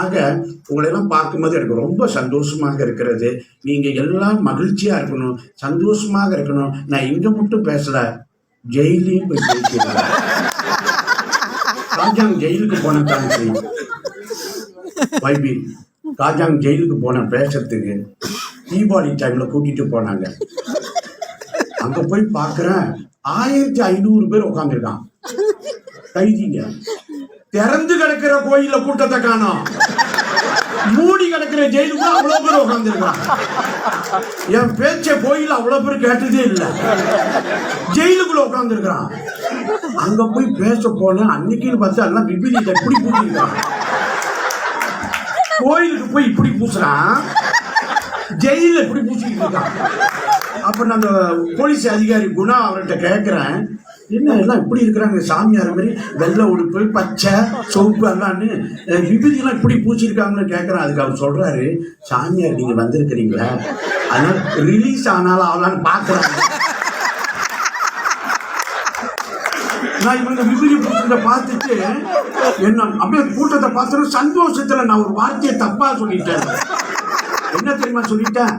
ஆக உங்களை எல்லாம் பார்க்கும்போது எனக்கு ரொம்ப சந்தோஷமாக இருக்கிறது. நீங்க எல்லாம் மகிழ்ச்சியா இருக்கணும். சந்தோஷமாக இருக்கணும். நான் இங்க மட்டும் பேசல. ஜெயிலையும் போய் பேசிடுறேன் காஜாங் ஜெயிலுக்கு போனதான் தாங்க வைபி காஜாங் ஜெயிலுக்கு போன பேசுறதுக்கு தீபாவளி டைம்ல கூட்டிட்டு போனாங்க. அங்க போய் பார்க்குறேன். ஆயிரத்தி ஐநூறு பேர் உட்காந்துருக்கான் கைதிங்க. திறந்து கிடக்கிற கோயில்ல கூட்டத்தை காணும். மூடி கிடக்கிற ஜெயிலுக்கு அவ்வளவு பேர் உட்காந்துருக்கான் என் பேச்ச கோயில் அவ்வளவு பேர் கேட்டதே இல்லை. ஜெயிலுக்குள்ள உட்காந்துருக்கான் அங்க போய் பேச போன அன்னைக்குன்னு பார்த்தா எல்லாம் விபரீத எப்படி பூட்டிருக்கான் கோயிலுக்கு போய் இப்படி பூசுறான். ஜெயில இப்படி பூசிக்கிட்டு இருக்கான். அப்புறம் அந்த போலீஸ் அதிகாரி குணா அவர்கிட்ட கேட்குறேன் என்ன எல்லாம் இப்படி இருக்கிறாங்க? சாமியார் மாதிரி வெள்ளை உடுப்பு பச்சை சோப்பு எல்லாம்னு அஹ், இப்படி பூச்சிருக்காங்கன்னு கேட்குறேன் அதுக்கு அவர் சொல்கிறாரு சாமியார் நீங்கள் வந்திருக்கிறீங்களா. அதனால் ரிலீஸ் ஆனாலும் ஆகலான்னு பார்க்குறாங்க நான் இவங்க விபதி கூட்டத்தை பார்த்துட்டு என்ன அப்படியே கூட்டத்தை பார்த்துட்டு சந்தோஷத்தில் நான் ஒரு வார்த்தையை தப்பாக சொல்லிட்டேன். என்ன தெரியுமா சொல்லிட்டேன்?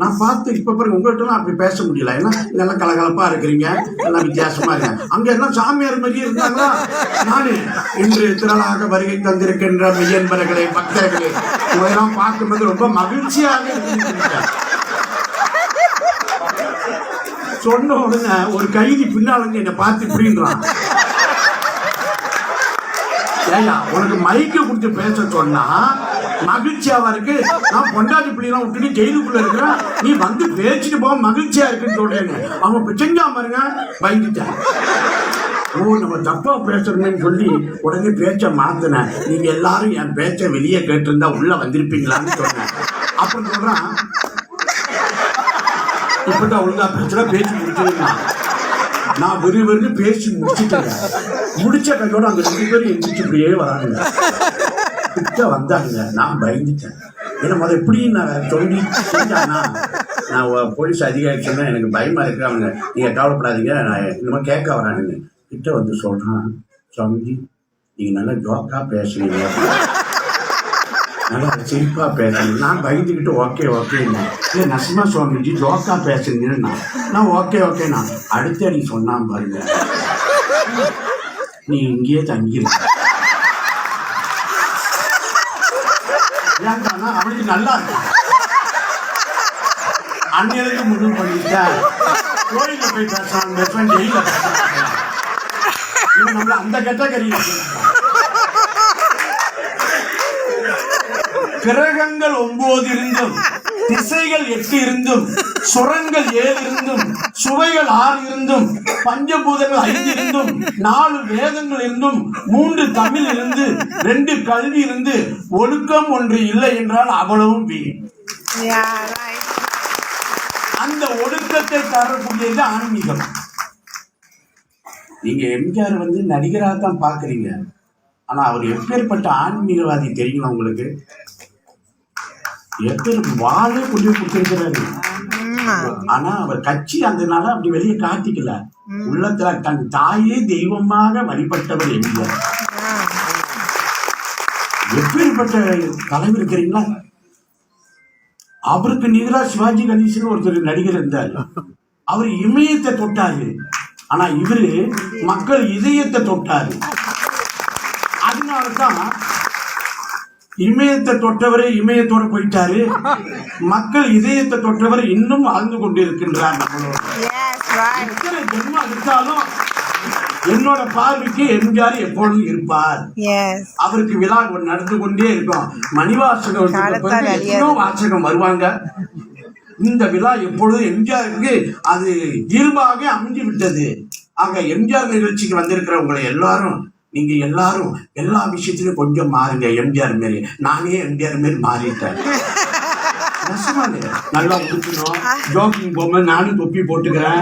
நான் பார்த்து இப்ப பிறகு உங்கள்கிட்ட அப்படி பேச முடியல. ஏன்னா இதெல்லாம் கலகலப்பா இருக்கிறீங்க. எல்லாம் வித்தியாசமா இருக்க அங்க எல்லாம் சாமியார் மாதிரியே இருந்தாங்களா? நானு இன்று திரளாக வருகை தந்திருக்கின்ற மெய்யன்பர்களே பக்தர்களே இதெல்லாம் பார்க்கும்போது ரொம்ப மகிழ்ச்சியாக சொன்ன உடனே ஒரு கைதி பின்னாலங்க என்னை பார்த்து இப்படின்றான். ஏயா உனக்கு மைக்கை கொடுத்து பேச சொன்னா மகிழ்ச்சியாவா இருக்கு. நான் பொண்டாட்டி பிள்ளைலாம் விட்டுட்டு ஜெயிலுக்குள்ள இருக்கிறேன். நீ வந்து பேச்சுட்டு போக மகிழ்ச்சியா இருக்குன்னு சொல்றேன் அவன் பிச்சங்கா பாருங்க. பயந்துட்டேன். ஓ நம்ம தப்பா பேசுறோம்னு சொல்லி உடனே பேச்ச மாத்தினேன். நீங்க எல்லாரும் என் பேச்ச வெளியே கேட்டிருந்தா உள்ள வந்திருப்பீங்களான்னு சொன்னேன். அப்புறம் சொல்றான் இப்பதான் ஒழுங்கா பிரச்சனை பேசி முடிச்சிருந்தான் நான் விறுவிறுன்னு பேசி முடிச்சுட்டேன். முடிச்ச கையோட அந்த ரெண்டு பேரும் எந்திரிச்சு இப்படியே வராங்க கிட்ட வந்தாங்க. நான் பயந்துட்டேன். ஏன்னா முத எப்படி நான் சொல்லி செஞ்சானா நான் போலீஸ் அதிகாரி சொன்னா எனக்கு பயமா இருக்கு. அவங்க நீங்க கவலைப்படாதீங்க. நான் இன்னுமா கேட்க வரானுங்க. கிட்ட வந்து சொல்றான் சுவாமிஜி நீங்க நல்லா ஜோக்கா பேசுறீங்க. நல்லா சிரிப்பா பேசுறீங்க. நான் பயந்துக்கிட்டு ஓகே ஓகே இல்லை நசிமா சுவாமிஜி ஜோக்கா பேசுறீங்கன்னு நான் நான் ஓகே ஓகே நான் அடுத்த நீ சொன்னான் பாருங்க. நீ இங்கேயே தங்கிரு ஏன்டானா அவனுக்கு நல்லா இருக்கு அன்னையிலிருந்து முடிவு பண்ணிட்டேன் கோயில போய் பேசுறான் பேசுறான் ஜெயில பேசுறான் இவன் நம்மள அந்த கேட்டகரியில் கிரகங்கள் ஒன்பது இருந்தும் திசைகள் எட்டு இருந்தும் சுரங்கள் ஏழு இருந்தும் சுவைகள் ஆறு இருந்தும் பஞ்சபூதங்கள் ஐந்து இருந்தும் நாலு வேதங்கள் இருந்தும் மூன்று தமிழ் இருந்து ரெண்டு கல்வி இருந்து ஒழுக்கம் ஒன்று இல்லை என்றால் அவ்வளவும் வீண். அந்த ஒழுக்கத்தை தரக்கூடியது ஆன்மீகம். நீங்க எம்ஜிஆர் வந்து நடிகராக தான் பாக்குறீங்க ஆனா அவர் எப்பேற்பட்ட ஆன்மீகவாதி தெரியுமா உங்களுக்கு? எப்பேர் வாழே கொண்டு கொடுத்திருக்கிறாரு. ஆனா அவர் கட்சி நாள அப்படி வெளியே காட்டிக்கல. உள்ளத்துல தன் தாயே தெய்வமாக வழிபட்டவர் எம்ஜிஆர். எப்பேற்பட்ட தலைவர் இருக்கிறீங்களா அவருக்கு நிகரா சிவாஜி கணேசன் ஒருத்தர் நடிகர் இருந்தார். அவர் இமயத்தை தொட்டாரு. ஆனா இவரு மக்கள் இதயத்தை தொட்டாரு. அதனாலதான் இமயத்தை தொட்டவரே இமயத்தோட போயிட்டாரு மக்கள் இதயத்தை தொட்டவர் இன்னும் வாழ்ந்து கொண்டிருக்கின்றார். எத்தனை ஜென்மம் எடுத்தாலும் என்னோட பார்வைக்கு எம்ஜிஆர் எப்பொழுதும் இருப்பார். அவருக்கு விழா நடந்து கொண்டே இருக்கும் மணிவாசகம். எத்தனையோ வாசகம் வருவாங்க இந்த விழா எப்பொழுதும் எம்ஜிஆருக்கு அது இயல்பாக அமைஞ்சு விட்டது ஆக எம்ஜிஆர் நிகழ்ச்சிக்கு வந்திருக்கிற உங்களை எல்லாரும் நீங்க எல்லாரும் எல்லா விஷயத்திலும் கொஞ்சம் மாறுங்க எம்ஜிஆர் மாரி. நானே எம்ஜிஆர் மாரி மாறிட்டேன். நல்லா உடுக்கணும் ஜோக்கிங் போகும்போது நானும் தொப்பி போட்டுக்கிறேன்.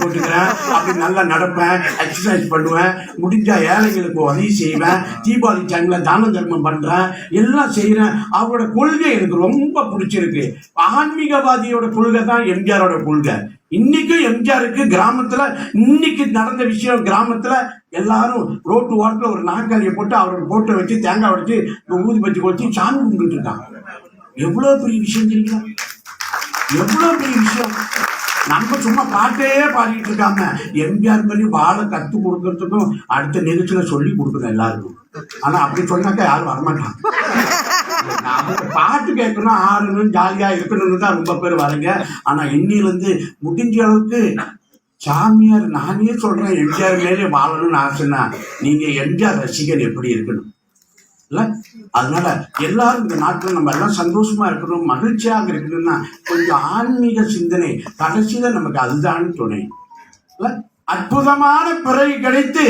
போட்டுக்கிறேன் அப்படி நல்லா நடப்பேன் எக்ஸசைஸ் பண்ணுவேன் முடிஞ்சா ஏழைகளுக்கு உதவி செய்வேன் தீபாவளி டைம்ல தான தர்மம் பண்றேன் எல்லாம் செய்கிறேன் அவரோட கொள்கை எனக்கு ரொம்ப பிடிச்சிருக்கு. ஆன்மீகவாதியோட கொள்கை தான் எம்ஜிஆரோட கொள்கை. இன்னைக்கும் எம்ஜிஆருக்கு கிராமத்துல இன்னைக்கு நடந்த விஷயம் கிராமத்துல எல்லாரும் ரோட்டு ஓரத்துல ஒரு நாற்காலியை போட்டு அவரோட போட்டோ வச்சு தேங்காய் உடைச்சு ஊதுபத்தி கொளுத்தி சாமி கும்பிட்டு இருக்காங்க. எவ்வளவு பெரிய விஷயம் தெரியுங்களா எவ்வளவு பெரிய விஷயம்? நம்ம சும்மா பாட்டே பாடிட்டு இருக்காம எம்ஜிஆர் மாதிரி வாழ கத்து கொடுக்கறதுக்கும் அடுத்த நிகழ்ச்சியில சொல்லி கொடுக்கணும் எல்லாருக்கும். ஆனா அப்படி சொன்னாக்கா யாரும் வரமாட்டாங்க. நாம பாட்டு கேட்கணும் ஆடணும் ஜாலியா இருக்கணும்னு தான் ரொம்ப பேர் வரீங்க ஆனா இன்னிலிருந்து முடிஞ்ச அளவுக்கு சாமியார் நானே சொல்றேன் எம்ஜிஆர் மேலே வாழணும்னு ஆசைன்னா நீங்க எம்ஜிஆர் ரசிகர் எப்படி இருக்கணும்? இல்ல? அதனால எல்லாரும் இந்த நாட்டில் நம்ம எல்லாம் சந்தோஷமா இருக்கணும் மகிழ்ச்சியாக இருக்கணும்னா கொஞ்சம் ஆன்மீக சிந்தனை கடைசியில நமக்கு அதுதான் துணை. இல்ல? அற்புதமான பிறகு கிடைத்து